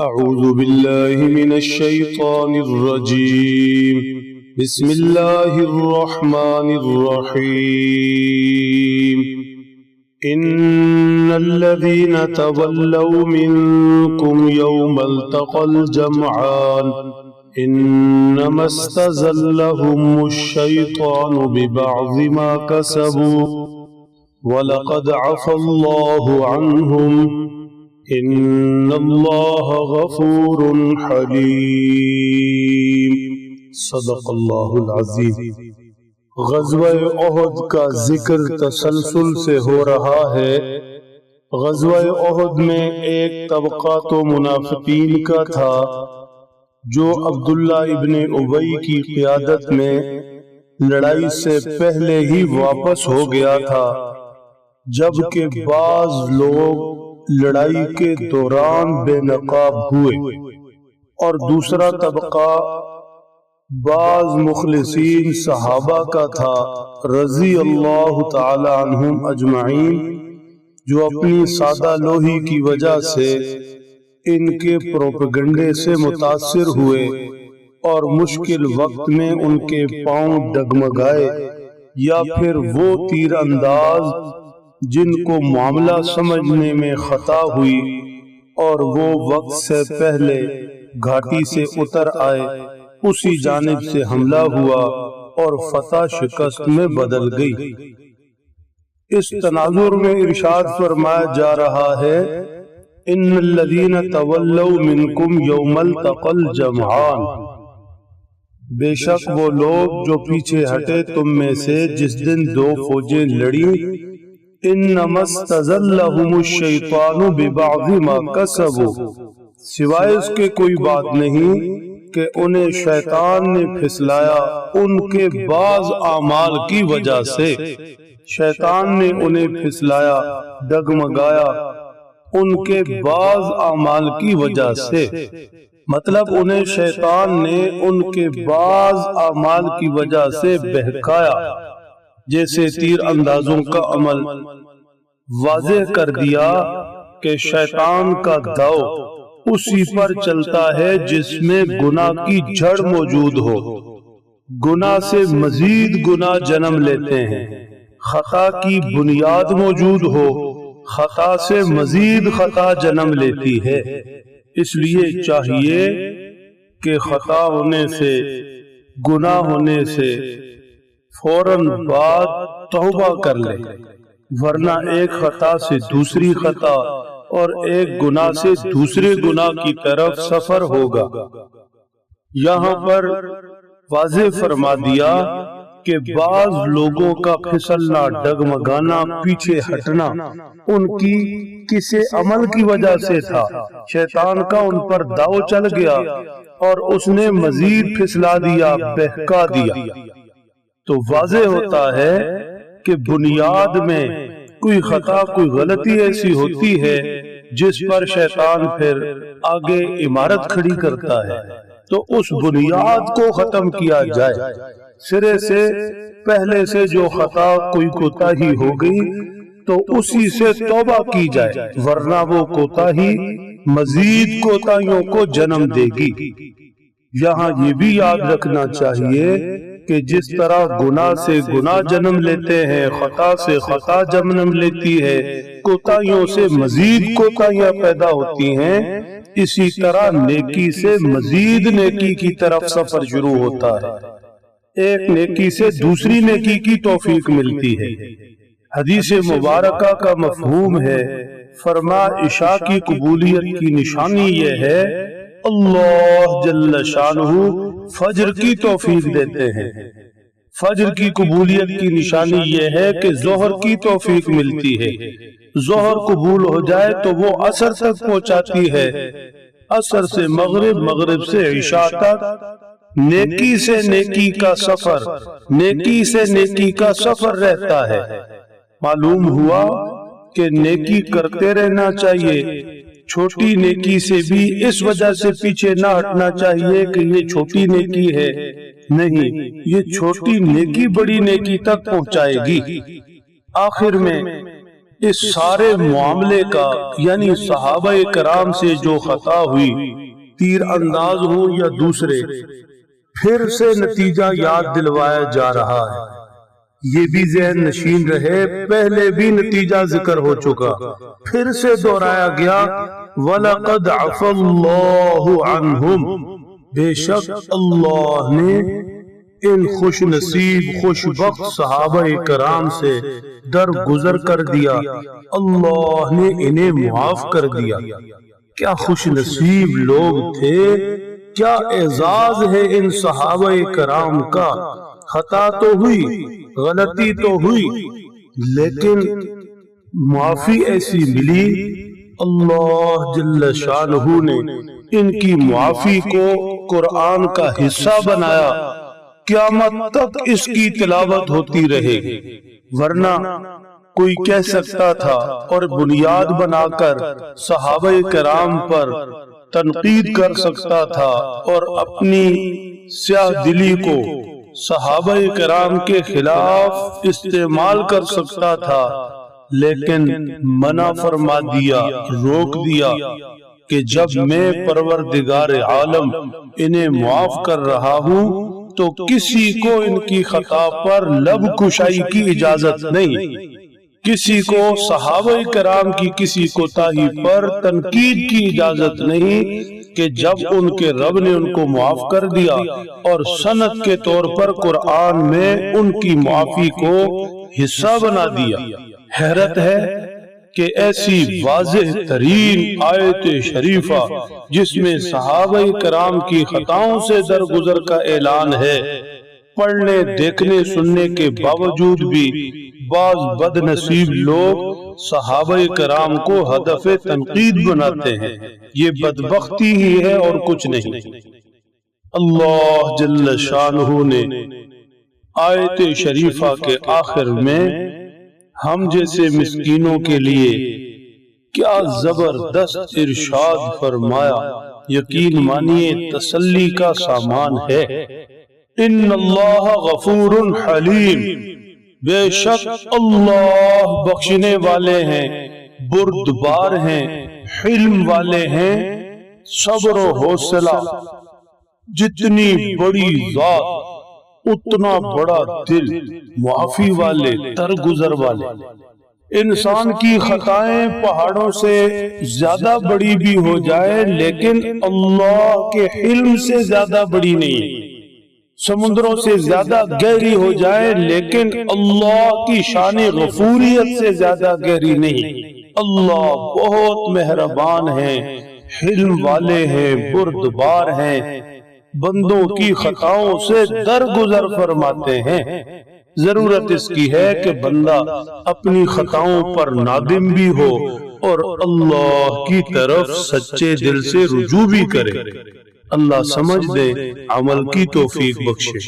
أعوذ بالله من الشيطان الرجيم. بسم الله الرحمن الرحيم. إن الذين تولوا منكم يوم التقى الجمعان إنما استزلهم الشيطان ببعض ما كسبوا ولقد عفى الله عنهم. ان اللہ غفور حلیم صدق اللہ العظیم غزوہ احد کا ذکر تسلسل سے ہو رہا ہے۔ غزوہ احد میں ایک طبقہ تو منافقین کا تھا، جو عبداللہ ابن ابئی کی قیادت میں لڑائی سے پہلے ہی واپس ہو گیا تھا، جبکہ بعض لوگ لڑائی کے دوران بے نقاب ہوئے۔ اور دوسرا طبقہ بعض مخلصین صحابہ کا تھا۔ رضی اللہ تعالی عنہم اجمعین جو اپنی سادہ لوہی کی وجہ سے ان کے پروپگنڈے سے متاثر ہوئے۔ اور مشکل وقت میں ان کے پاؤں ڈگمگائے۔ یا پھر وہ تیر انداز جن کو معاملہ سمجھنے میں خطا ہوئی اور وہ وقت سے پہلے گھاٹی سے اتر آئے، اسی جانب سے حملہ ہوا اور فتح شکست میں بدل گئی۔ اس تناظر میں ارشاد فرمایا جا رہا ہے، ان الذین تولوا منکم یوم التقل جمعان بے شک وہ لوگ جو پیچھے ہٹے تم میں سے جس دن دو فوجیں لڑی انما استزلهم الشیطان ببعض ما کسبوا سوائے اس کے کوئی بات نہیں کہ انہیں شیطان نے پھسلایا، ان کے بعض اعمال کی وجہ سے۔ شیطان نے انہیں پھسلایا، ڈگمگایا، ان کے بعض اعمال کی وجہ سے۔ مطلب انہیں شیطان نے ان کے بعض اعمال کی وجہ سے بہکایا۔ جیسے تیر اندازوں کا عمل۔ واضح کر دیا کہ شیطان کا دو اسی پر چلتا ہے جس میں گناہ کی جھڑ موجود ہو۔ گناہ سے مزید گناہ جنم لیتے ہیں۔ خطا کی بنیاد موجود ہو۔ خطا سے مزید خطا جنم لیتی ہے۔ اس لیے چاہیے کہ خطا ہونے سے گناہ ہونے سے فوراً بعد توبہ کر لے، ورنہ ایک خطا سے دوسری خطا اور ایک گناہ سے دوسرے گناہ کی طرف سفر ہوگا۔ یہاں پر واضح فرما دیا کہ بعض لوگوں کا پھسلنا، ڈگمگانا، پیچھے ہٹنا ان کی کسی عمل کی وجہ سے تھا۔ شیطان کا ان پر داؤ چل گیا اور اس نے مزید پھسلا دیا، بہکا دیا۔ تو واضح ہوتا ہے کہ بنیاد میں کوئی خطا کوئی غلطی ایسی ہوتی ہے جس پر شیطان پھر آگے عمارت کھڑی کرتا ہے۔ تو اس بنیاد کو ختم کیا جائے۔ سرے سے پہلے سے جو خطا کوئی کوتا ہی ہو گئی تو اسی سے توبہ کی جائے۔ ورنہ وہ کوتا ہی مزید کوتاہیوں کو جنم دے گی۔ یہاں یہ بھی یاد رکھنا چاہیے کہ جس طرح گناہ سے گناہ جنم لیتے ہیں، خطا سے خطا جنم لیتی ہے۔ کوتاہیوں سے مزید کوتاہیاں پیدا ہوتی ہیں۔ اسی طرح نیکی سے مزید نیکی کی طرف سفر شروع ہوتا ہے۔ ایک نیکی سے دوسری نیکی کی توفیق ملتی ہے۔ حدیث مبارکہ کا مفہوم ہے۔ فرما عشاء کی قبولیت کی نشانی یہ ہے اللہ جل شانہ فجر کی توفیق دیتے ہیں۔ فجر کی قبولیت کی نشانی یہ ہے کہ زہر کی توفیق ملتی ہے۔ زہر قبول ہو جائے تو وہ اثر تک پہنچاتی ہے۔ اثر سے مغرب مغرب سے عشاء تک۔ نیکی سے نیکی کا سفر، نیکی سے نیکی کا سفر رہتا ہے۔ معلوم ہوا کہ نیکی کرتے رہنا چاہیے۔ چھوٹی نیکی سے بھی اس وجہ سے پیچھے نہ ہٹنا چاہیے کہ یہ چھوٹی نیکی ہے۔ نہیں یہ چھوٹی نیکی بڑی نیکی تک پہنچائے گی۔ آخر میں اس سارے معاملے کا یعنی صحابہ کرام سے جو خطا ہوئی تیر انداز ہوں یا دوسرے پھر سے نتیجہ یاد دلوایا جا رہا ہے۔ یہ بھی ذہن نشین رہے، پہلے بھی نتیجہ ذکر ہو چکا۔ پھر سے دہرایا گیا، وَلَقَدْ عَفَ اللَّهُ عَنْهُمْ۔ بے شک اللہ نے ان خوش نصیب، خوش بخت صحابہ کرام سے در گزر کر دیا۔ اللہ نے انہیں معاف کر دیا۔ کیا خوش نصیب لوگ تھے؟ کیا اعزاز ہے ان صحابہ کرام کا؟ خطا تو ہوئی، غلطی تو ہوئی، لیکن معافی ایسی ملی، اللہ جل شانہ نے ان کی معافی کو قرآن کا حصہ بنایا۔ قیامت تک اس کی تلاوت ہوتی رہے ورنہ کوئی کہہ سکتا تھا اور بنیاد بنا کر صحابہ کرام پر تنقید کر سکتا تھا اور اپنی سیاہ دلی کو صحابہ کرام کے خلاف استعمال کر سکتا تھا، لیکن منع فرما دیا، روک دیا کہ جب میں پروردگار عالم انہیں معاف کر رہا ہوں، تو کسی کو ان کی خطا پر لب کشائی کی اجازت نہیں۔ کسی کو صحابہ کرام کی کسی کو تاہی پر تنقید کی اجازت نہیں کہ جب ان کے رب نے ان کو معاف کر دیا اور سنت کے طور پر قرآن میں ان کی معافی کو حصہ بنا دیا۔ حیرت ہے کہ ایسی واضح ترین آیت شریفہ جس میں صحابہ کرام کی خطاؤں سے درگزر کا اعلان ہے۔ پڑھنے دیکھنے سننے کے باوجود بھی بعض بد نصیب لوگ صحابہ کرام کو ہدف تنقید بناتے ہیں۔ یہ بدبختی ہی ہے اور کچھ نہیں۔ اللہ جل شانہ نے آیت شریفہ کے آخر میں ہم جیسے مسکینوں کے لیے کیا زبردست ارشاد فرمایا، یقین مانیے تسلی کا سامان ہے۔ ان اللہ غفور حلیم۔ بے شک اللہ بخشنے والے ہیں، بردبار ہیں، حلم والے ہیں، صبر و حوصلہ۔ جتنی بڑی ذات، اتنا بڑا دل، معافی والے ترگزر والے۔ انسان کی خطائیں پہاڑوں سے زیادہ بڑی بھی ہو جائے، لیکن اللہ کے حلم سے زیادہ بڑی نہیں۔ سمندروں سے زیادہ گہری ہو جائے، لیکن اللہ کی شان غفوریت سے زیادہ گہری نہیں۔ اللہ بہت مہربان ہے حلم والے ہیں، بردبار ہیں۔ بندوں کی خطاؤں سے درگزر فرماتے ہیں۔ ضرورت اس کی ہے کہ بندہ اپنی خطاؤں پر نادم بھی ہو اور اللہ کی طرف سچے دل سے رجوع بھی کرے۔ اللہ سمجھ دے عمل کی توفیق بخشے۔